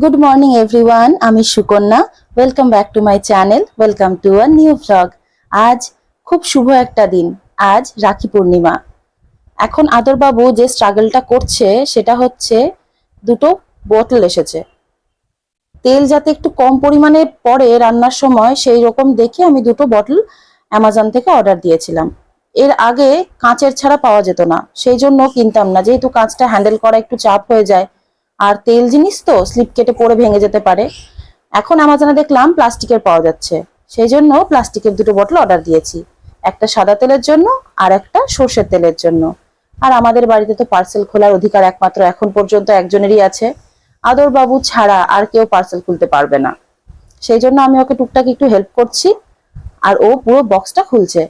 Good morning everyone আমি Sukanya. Welcome back to my channel welcome to a new vlog আজ খুব শুভ একটা দিন। আজ রাখি পূর্ণিমা। এখন আদরবাবু যে স্ট্রাগলটা করছে, সেটা হচ্ছে দুটো বোতল এসেছে। তেল যাতে একটু কম পরিমাণে পড়ে রান্নার সময়, সেই রকম দেখে আমি দুটো বটল অ্যামাজন থেকে অর্ডার দিয়েছিলাম। এর আগে কাঁচের ছাড়া পাওয়া যেত না, সেই জন্য কিনতাম না। যেহেতু কাঁচটা হ্যান্ডেল করা একটু চাপ হয়ে যায়, আর তেল জিনিস তো স্লিপ কেটে পড়ে ভেঙে যেতে পারে। এখন আমাজনে দেখলাম প্লাস্টিকের পাওয়া যাচ্ছে। সেই জন্য প্লাস্টিকের দুটো বোতল অর্ডার দিয়েছি। একটা সাদা তেলের জন্য, আর একটা সর্ষের তেলের জন্য। আর আমাদের বাড়িতে তো পার্সেল খোলার অধিকার একমাত্র এখন পর্যন্ত একজনেরই আছে। আদর বাবু ছাড়া আর কেউ পার্সেল খুলতে পারবে না। সেই জন্য আমি ওকে টুকটাক একটু হেল্প করছি আর ও পুরো বক্সটা খুলছে।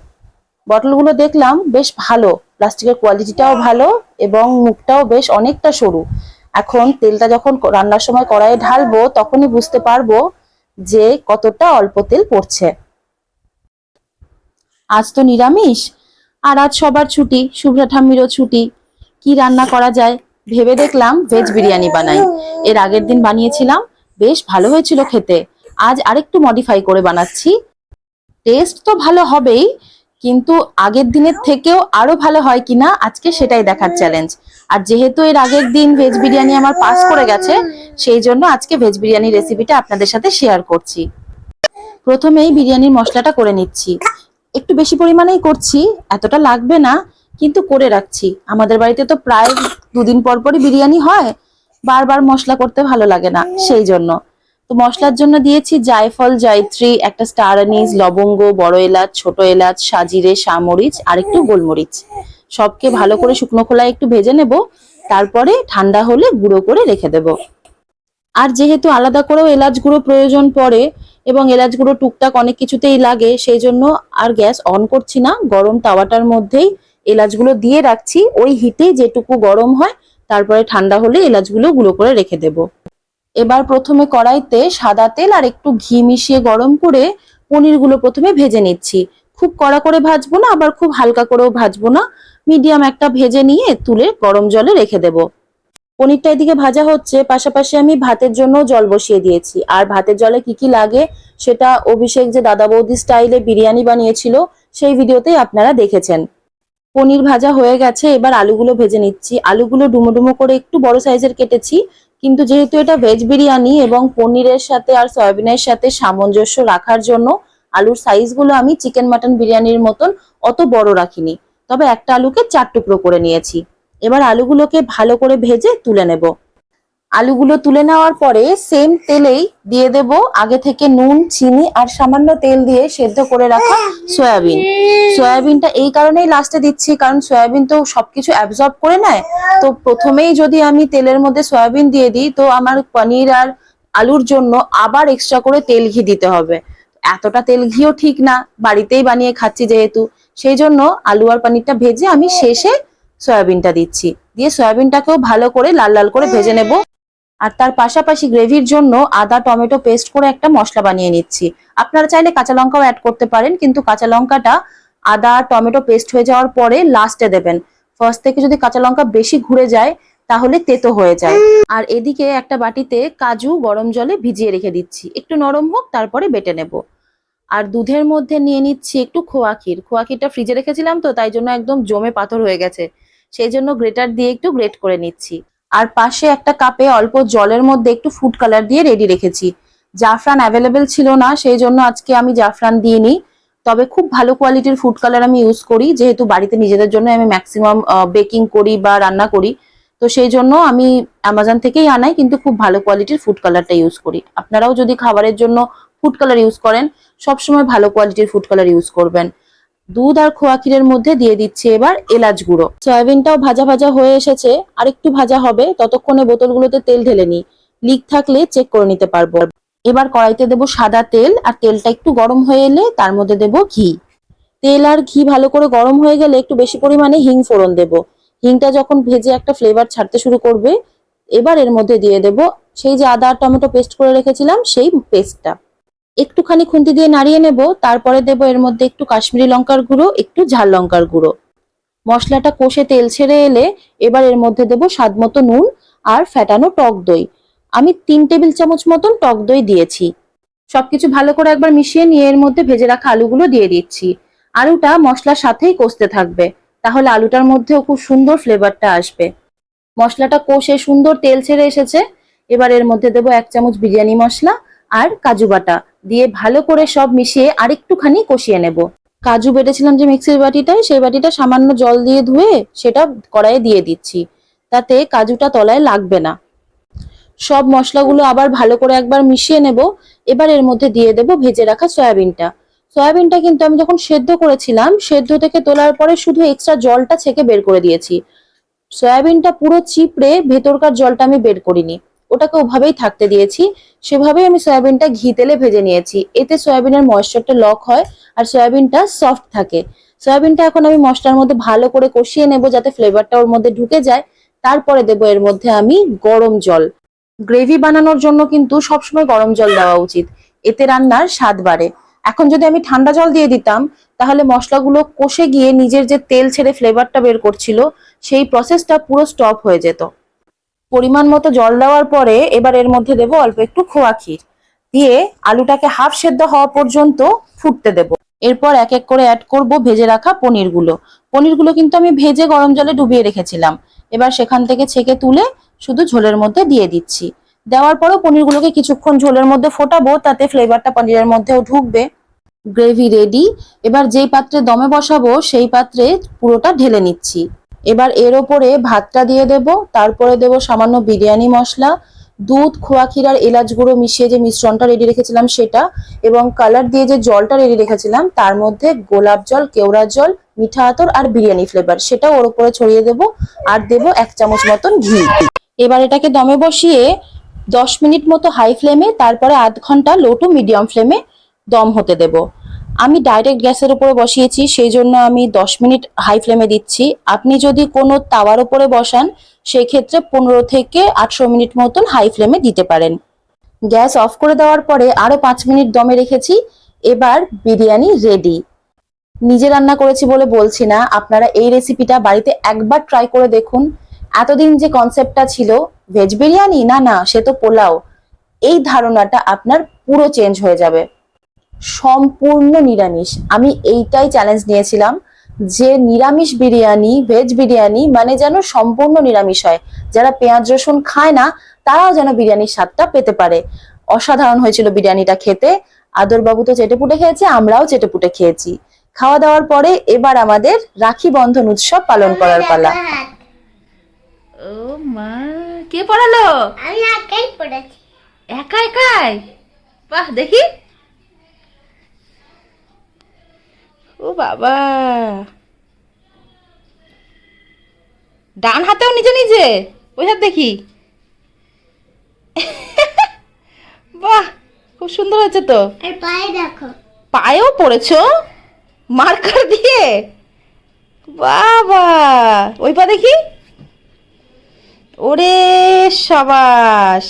বটলগুলো দেখলাম বেশ ভালো প্লাস্টিকের কোয়ালিটিটাও ভালো এবং মুখটাও বেশ অনেকটা সরু। এখন তেলটা যখন রান্নার সময় কড়াইয়ে ঢালবো তখনই বুঝতে পারব যে কতটা অল্প তেল পড়ছে। আজ তো নিরামিষ, আর আজ সবার ছুটি, শুভ্রা ঠাম্মিরও ছুটি। কি রান্না করা যায়? ভেবে দেখলাম ভেজ বিরিয়ানি বানাই। এর আগের দিন বানিয়েছিলাম, বেশ ভালো হয়েছিল খেতে। আজ আরেকটু মডিফাই করে বানাচ্ছি। টেস্ট তো ভালো হবেই, কিন্তু আগের দিনের থেকেও আরও ভালো হয় কিনা আজকে সেটাই দেখার চ্যালেঞ্জ আর যেহেতু এর আগের দিন ভেজ বিরিয়ানি আমার পাস করে গেছে, সেই জন্য আজকে ভেজ বিরিয়ানি রেসিপিটা আপনাদের সাথে শেয়ার করছি। প্রথমেই বিরিয়ানির মশলাটা করে নিচ্ছি। একটু বেশি পরিমাণেই করছি, এতটা লাগবে না, কিন্তু করে রাখছি। আমাদের বাড়িতে তো প্রায় দুদিন পর পরই বিরিয়ানি হয় বারবার মশলা করতে ভালো লাগে না সেই জন্য। তো মশলার জন্য দিয়েছি জায়ফল জয়ত্রী একটা স্টার আনিস লবঙ্গ বড় এলাচ ছোট এলাচ সাজিরে সামরিচ আর একটু গোলমরিচ। সবকে ভালো করে শুকনো খোলায় একটু ভেজে নেব তারপরে ঠান্ডা হলে গুঁড়ো করে রেখে দেব। আর যেহেতু আলাদা করেও এলাচ গুঁড়ো প্রয়োজন পড়ে এবং এলাচ গুঁড়ো টুকটাক অনেক কিছুতেই লাগে সেই জন্য আর গ্যাস অন করছি না গরম তাওয়াটার মধ্যেই এলাচগুলো দিয়ে রাখছি, ওই হিটে যেটুকু গরম হয়, তারপরে ঠান্ডা হলে এলাচগুলো গুঁড়ো করে রেখে দেব। এবার প্রথমে কড়াইতে সাদা তেল আর একটু ঘি মিশিয়ে গরম করে পনিরগুলো প্রথমে ভেজে নিচ্ছি। খুব কড়া করে ভাজবো না, আবার খুব হালকা করেও ভাজবো না। মিডিয়াম একটা ভেজে নিয়ে তুলে গরম জলে রেখে দেব। পনিরটা এদিকে ভাজা হচ্ছে, পাশাপাশি আমি ভাতের জন্য জল বসিয়ে দিয়েছি। আর ভাতের জলে কি কি লাগে সেটা অভিষেক যে দাদা বৌদি স্টাইলে বিরিয়ানি বানিয়েছিল, সেই ভিডিওতেই আপনারা দেখেছেন। পনির ভাজা হয়ে গেছে, এবার আলুগুলো ভেজে নিচ্ছি। আলুগুলো ডুমো ডুমো করে একটু বড় সাইজের কেটেছি, কিন্তু যেহেতু এটা ভেজ বিরিয়ানি এবং পনিরের সাথে আর সয়াবিনের সাথে সামঞ্জস্য রাখার জন্য আলুর সাইজগুলো আমি চিকেন মাটন বিরিয়ানির মতন অত বড় রাখিনি। তবে একটা আলুকে চার টুকরো করে নিয়েছি। এবার আলুগুলোকে ভালো করে ভেজে তুলে নেব। আলুগুলো তুলে নেওয়ার পরে সেম তেলেই দিয়ে দেব আগে থেকে নুন, চিনি আর সামান্য তেল দিয়ে সেদ্ধ করে রাখা সয়াবিন। সয়াবিনটা এই কারণেই লাস্টে দিচ্ছি, কারণ সয়াবিন তো সবকিছু অ্যাবজর্ব করে নেয়। তো প্রথমেই যদি আমি তেলের মধ্যে সয়াবিন দিয়ে দিই, তো আমার পনির আর আলুর জন্য আবার এক্সট্রা করে তেল ঘি দিতে হবে। এতটা তেল ঘিও ঠিক না, বাড়িতেই বানিয়ে খাচ্ছি যেহেতু। সেই জন্য আলু আর পানিরটা ভেজে আমি শেষে সয়াবিনটা দিচ্ছি। দিয়ে সয়াবিনটাকেও ভালো করে লাল লাল করে ভেজে নেব। আর তার পাশাপাশি গ্রেভির জন্য আদা, টমেটো পেস্ট করে একটা মশলা বানিয়ে নিচ্ছি। আপনারা চাইলে কাঁচা লঙ্কাও অ্যাড করতে পারেন, কিন্তু কাঁচা লঙ্কাটা আদা, টমেটো পেস্ট হয়ে যাওয়ার পরে লাস্টে দেবেন। ফার্স্ট থেকে যদি কাঁচা লঙ্কা বেশি ঘুরে যায়, তাহলে তেতো হয়ে যায়। আর এদিকে একটা বাটিতে কাজু গরম জলে ভিজিয়ে রেখে দিচ্ছি। একটু নরম হোক, তারপরে বেটে নেব। আর দুধের মধ্যে নিয়ে নিচ্ছি একটু খোয়া ক্ষীর। খোয়া ক্ষীরটা ফ্রিজে রেখেছিলাম তো, তাই জন্য একদম জমে পাথর হয়ে গেছে। সেই জন্য গ্রেটার দিয়ে একটু গ্রেট করে নিচ্ছি। আর পাশে একটা কাপে অল্প জলের মধ্যে একটু ফুড কালার দিয়ে রেডি রেখেছি। জাফরান অ্যাভেলেবেল ছিল না, সেই জন্য আজকে আমি জাফরান দিইনি। তবে খুব ভালো কোয়ালিটির ফুড কালার আমি ইউজ করি, যেহেতু বাড়িতে নিজেদের জন্য আমি ম্যাক্সিমাম বেকিং করি বা রান্না করি। তো সেই জন্য আমি অ্যামাজন থেকেই আনাই, কিন্তু খুব ভালো কোয়ালিটির ফুড কালারটা ইউজ করি। আপনারাও যদি খাবারের জন্য ফুড কালার ইউজ করেন, সবসময় ভালো কোয়ালিটির ফুড কালার ইউজ করবেন। দুধ আর খোয়া ক্ষীরের মধ্যে দিয়ে দিচ্ছি এবার এলাচ গুঁড়ো। সয়াবিনটাও ভাজা ভাজা হয়ে এসেছে আর একটু ভাজা হবে, ততক্ষণে বোতলগুলোতে তেল ঢেলে নিই। লিক থাকলে চেক করে নিতে পারব। এবার কড়াইতে দেবো সাদা তেল, আর তেলটা একটু গরম হয়ে এলে তার মধ্যে দেবো ঘি। তেল আর ঘি ভালো করে গরম হয়ে গেলে একটু বেশি পরিমাণে হিং ফোড়ন দেবো। হিংটা যখন ভেজে একটা ফ্লেভার ছাড়তে শুরু করবে, এবার এর মধ্যে দিয়ে দেব সেই যে আদা আর টমেটো পেস্ট করে রেখেছিলাম, সেই পেস্টটা একটুখানি খুন্তি দিয়ে নাড়িয়ে নেব, তারপরে দেব এর মধ্যে একটু কাশ্মীরি লঙ্কার গুঁড়ো, একটু ঝাল লঙ্কার গুঁড়ো। মশলাটা কষে তেল ছেড়ে এলে এবার এর মধ্যে দেব স্বাদ মতো নুন আর ফ্যাটানো টক দই। আমি তিন টেবিল চামচ মতন টক দই দিয়েছি। সবকিছু ভালো করে একবার মিশিয়ে নিয়ে এর মধ্যে ভেজে রাখা আলুগুলো দিয়ে দিচ্ছি। আলুটা মশলার সাথেই কষতে থাকবে, তাহলে আলুটার মধ্যেও খুব সুন্দর ফ্লেভারটা আসবে। মশলাটা কষে সুন্দর তেল ছেড়ে এসেছে। এবার এর মধ্যে দেবো এক চামচ বিরিয়ানি মশলা আর কাজু বাটা। দিয়ে ভালো করে সব মিশিয়ে আরেকটুখানি কষিয়ে নেব। কাজু বেটেছিলাম যে মিক্সির বাটিটায় সেই বাটিটা সামান্য জল দিয়ে ধুয়ে সেটা কড়াইয়ে দিয়ে দিচ্ছি। তাতে কাজুটা তলায় লাগবে না। সব মশলাগুলো আবার ভালো করে একবার মিশিয়ে নেব। এবার এর মধ্যে দিয়ে দেব ভেজে রাখা সয়াবিনটা। সয়াবিনটা কিন্তু আমি যখন সেদ্ধ করেছিলাম, সেদ্ধ থেকে তোলার পরে শুধু এক্সট্রা জলটা ছেঁকে বের করে দিয়েছি। সয়াবিনটা পুরো চিপড়ে ভেতরকার জলটা আমি বের করিনি। ওটাকে ওভাবেই থাকতে দিয়েছি। সেভাবেই আমি সয়াবিনটা ঘি তেলে ভেজে নিয়েছি। এতে সয়াবিনের ময়েশ্চারটা লক হয় আর সয়াবিনটা সফট থাকে। সয়াবিনটা এখন আমি মশলার মধ্যে ভালো করে কষিয়ে নেব যাতে ফ্লেভারটা ওর মধ্যে ঢুকে যায়। তারপরে দেবো এর মধ্যে আমি গরম জল। গ্রেভি বানানোর জন্য কিন্তু সবসময় গরম জল দেওয়া উচিত। এতে রান্নার স্বাদ বাড়ে। এখন যদি আমি ঠান্ডা জল দিয়ে দিতাম, তাহলে মশলাগুলো কষে গিয়ে নিজের যে তেল ছেড়ে ফ্লেভারটা বের করছিল, সেই প্রসেসটা পুরো স্টপ হয়ে যেত। পরিমাণ মতো জল দেওয়ার পরে এবার এর মধ্যে দেবো অল্প একটু খোয়া ক্ষীর। দিয়ে আলুটাকে হাফ সেদ্ধ হওয়া পর্যন্ত ফুটতে দেব। এরপর এক এক করে অ্যাড করব ভেজে রাখা পনিরগুলো। পনিরগুলো কিন্তু আমি ভেজে গরম জলে ডুবিয়ে রেখেছিলাম। এবার সেখান থেকে ছেঁকে তুলে শুধু ঝোলের মধ্যে দিয়ে দিচ্ছি। দেওয়ার পরও পনিরগুলোকে কিছুক্ষণ ঝোলের মধ্যে ফোটাবো, তাতে ফ্লেভারটা পনিরের মধ্যেও ঢুকবে। গ্রেভি রেডি এবার যেই পাত্রে দমে বসাবো, সেই পাত্রে পুরোটা ঢেলে নিচ্ছি। এবার এর ওপরে ভাতটা দিয়ে দেব, তারপরে দেব সামান্য বিরিয়ানি মশলা, দুধ, খোয়া ক্ষীর আর এলাচ গুঁড়ো মিশিয়ে যে মিশ্রণটা রেডি রেখেছিলাম সেটা, এবং কালার দিয়ে যে জলটা রেডি রেখেছিলাম, তার মধ্যে গোলাপ জল কেওড়ার জল, মিঠা আতর আর বিরিয়ানি ফ্লেভার সেটা ওর উপরে ছড়িয়ে দেব আর দেব এক চামচ মতন ঘি। এবার এটাকে দমে বসিয়ে দশ মিনিট মতো হাই ফ্লেমে তারপরে আধ ঘণ্টা লো টু মিডিয়াম ফ্লেমে দম হতে দেব। আমি ডাইরেক্ট গ্যাসের উপরে বসিয়েছি সেই জন্য আমি দশ মিনিট হাই ফ্লেমে দিচ্ছি। আপনি যদি কোনো তাওয়ার উপরে বসান সেই ক্ষেত্রে পনেরো থেকে আটশো মিনিট মতন হাই ফ্লেমে দিতে পারেন। গ্যাস অফ করে দেওয়ার পরে আরও পাঁচ মিনিট দমে রেখেছি। এবার বিরিয়ানি রেডি নিজে রান্না করেছি বলে বলছি না, আপনারা এই রেসিপিটা বাড়িতে একবার ট্রাই করে দেখুন। এতদিন যে কনসেপ্টটা ছিল ভেজ বিরিয়ানি? না না, সে তো পোলাও। এই ধারণাটা আপনার পুরো চেঞ্জ হয়ে যাবে। সম্পূর্ণ নিরামিষ। আমি এইটাই চ্যালেঞ্জ নিয়েছিলাম যে নিরামিষ বিরিয়ানি ভেজ বিরিয়ানি মানে যেন সম্পূর্ণ নিরামিষ হয়। যারা পেঁয়াজ রসুন খায় না তারাও যেন বিরিয়ানির স্বাদটা পেতে পারে। অসাধারণ হয়েছিল বিরিয়ানিটা খেতে। আদরবাবু তো চেটেপুটে খেয়েছে আমরাও চেটেপুটে খেয়েছি। খাওয়া দাওয়ার পরে এবার আমাদের রাখি বন্ধন উৎসব পালন করার পালা। ও মা কে পড়ালো? আমি একাই পড়েছি? একা একাই? বাহ দেখি। ও বাবা। ডান হাতেও নিজে নিজে ওই হাত দেখি। বাহ খুব সুন্দর হয়েছে তো। পায়ে দেখো। পায়েও পড়েছো? মার্কার দিয়ে? বাবা ওই পা দেখি। ওরে সাবাস।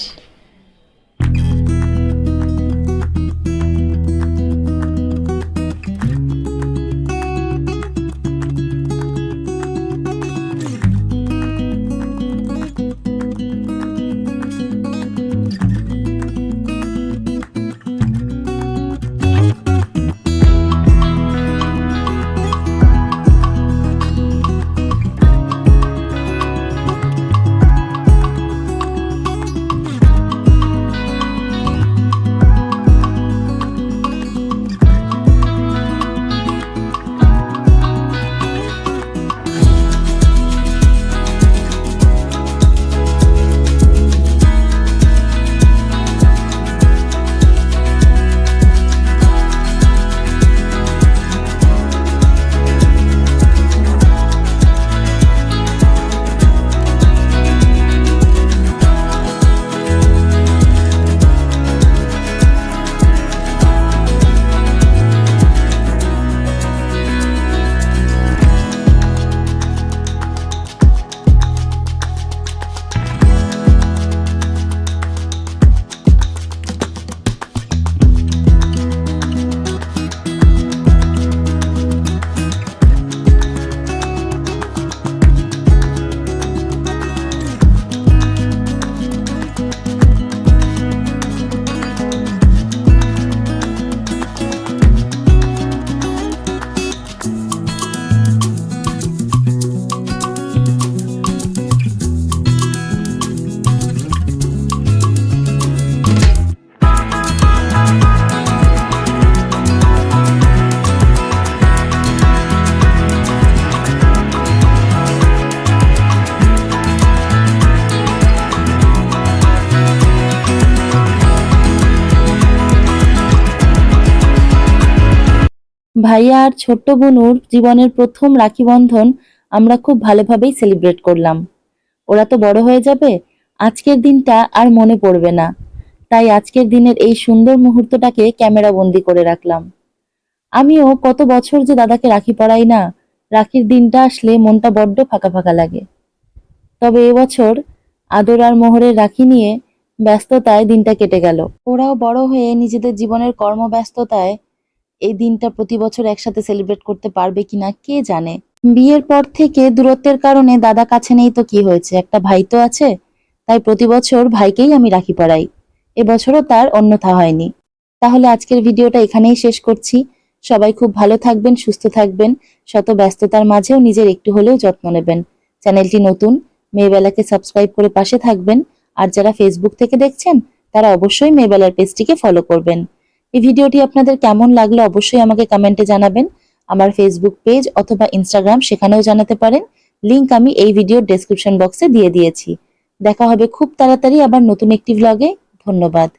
ভাইয়া আর ছোট্ট বোনুর জীবনের প্রথম রাখি বন্ধন আমরা খুব ভালোভাবেই সেলিব্রেট করলাম। ওরা তো বড় হয়ে যাবে, আজকের দিনটা আর মনে পড়বে না। তাই আজকের দিনের এই সুন্দর মুহূর্তটাকে ক্যামেরা বন্দি করে রাখলাম। আমিও কত বছর যে দাদাকে রাখি পড়াই না, রাখির দিনটা আসলে মনটা বড্ড ফাঁকা ফাঁকা লাগে। তবে এবছর আদর আর মোহরের রাখি নিয়ে ব্যস্ততায় দিনটা কেটে গেল। ওরাও বড় হয়ে নিজেদের জীবনের কর্মব্যস্ততায় এই দিনটা প্রতি বছর একসাথে সেলিব্রেট করতে পারবে কিনা কে জানে? বিয়ের পর থেকে দূরত্বের কারণে দাদা কাছে নেই তো কি হয়েছে? একটা ভাই তো আছে, তাই প্রতি বছর ভাইকেই আমি রাখি পরাই এবছরও তার অন্যথা হয়নি। তাহলে আজকের ভিডিওটা এখানেই শেষ করছি। সবাই খুব ভালো থাকবেন, সুস্থ থাকবেন, শত ব্যস্ততার মাঝেও নিজের একটু হলেও যত্ন নেবেন। চ্যানেলটি নতুন, মেয়েবেলাকে সাবস্ক্রাইব করে পাশে থাকবেন। আর যারা ফেসবুক থেকে দেখছেন, তারা অবশ্যই মেয়েবেলার পেজটিকে ফলো করবেন। এই ভিডিওটি আপনাদের কেমন লাগল অবশ্যই আমাকে কমেন্টে জানাবেন। আমার ফেসবুক পেজ অথবা ইনস্টাগ্রাম সেখানেও জানাতে পারেন। লিংক আমি এই ভিডিওর ডেসক্রিপশন বক্সে দিয়ে দিয়েছি। দেখা হবে খুব তাড়াতাড়ি আবার নতুন একটি ভ্লগে ধন্যবাদ।